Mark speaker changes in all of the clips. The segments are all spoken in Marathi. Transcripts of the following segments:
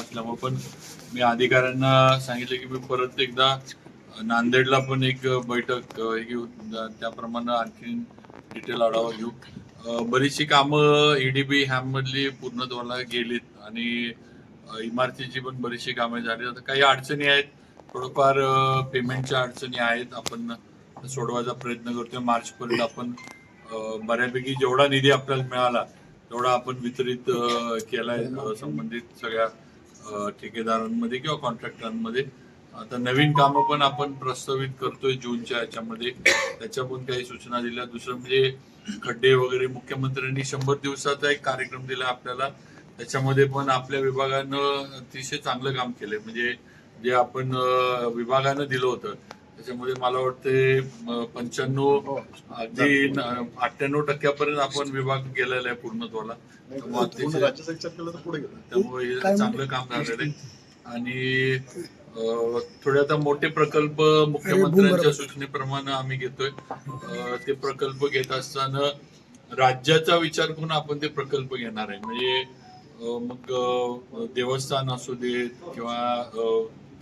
Speaker 1: असल्यामुळे पण मी अधिकाऱ्यांना सांगितलं की मी परत एकदा नांदेडला पण एक बैठक घेऊ. त्याप्रमाणे आणखी डिटेल आढावा घेऊ. बरीचशी कामं ईडीबी हॅम मधली पूर्णत्वाला गेलीत आणि इमारतीची पण बरीचशी कामे झाली. आता काही अडचणी आहेत. थोडंफार पेमेंटच्या अडचणी आहेत. आपण सोडवायचा प्रयत्न करतोय. मार्च पर्यंत आपण बऱ्यापैकी जेवढा निधी आपल्याला मिळाला तेवढा आपण वितरित केलाय संबंधित सगळ्या ठेकेदारांमध्ये किंवा कॉन्ट्रॅक्टरांमध्ये आता नवीन कामं पण आपण प्रस्तावित करतोय जूनच्या याच्यामध्ये त्याच्या पण काही सूचना दिल्या. दुसरं म्हणजे खड्डे वगैरे. मुख्यमंत्र्यांनी शंभर दिवसाचा एक कार्यक्रम दिला आपल्याला. त्याच्यामध्ये पण आपल्या विभागानं अतिशय चांगलं काम केलंय. म्हणजे जे आपण विभागानं दिलं होतं त्याच्यामध्ये मला वाटते पंच्याण्णव अगदी अठ्ठ्याण्णव टक्क्यापर्यंत आपण विभाग गेलेला आहे पूर्णत्वाला. त्यामुळे हे चांगलं काम झालेलं आहे. आणि थोडे आता मोठे प्रकल्प मुख्यमंत्र्यांच्या सूचनेप्रमाणे आम्ही घेतोय. ते प्रकल्प घेत असताना राज्याचा विचार करून आपण ते प्रकल्प घेणार आहे. म्हणजे मग देवस्थान असू देत किंवा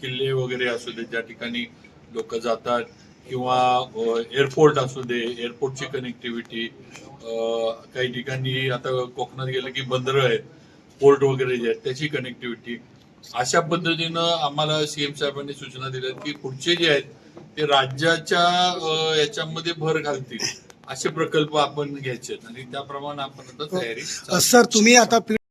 Speaker 1: किल्ले वगैरे असू देत ज्या ठिकाणी लोक जातात किंवा एअरपोर्ट असू दे एअरपोर्टची कनेक्टिव्हिटी काही ठिकाणी आता कोकणात गेलं की बंदरं आहेत पोर्ट वगैरे जे आहेत त्याची कनेक्टिव्हिटी अशा पद्धतीनं आम्हाला सीएम साहेबांनी सूचना दिल्या की पुढचे जे आहेत ते राज्याच्या याच्यामध्ये भर घालतील असे प्रकल्प आपण घ्यायचे आहेत आणि त्याप्रमाणे आपण आता तयारी
Speaker 2: सर तुम्ही आता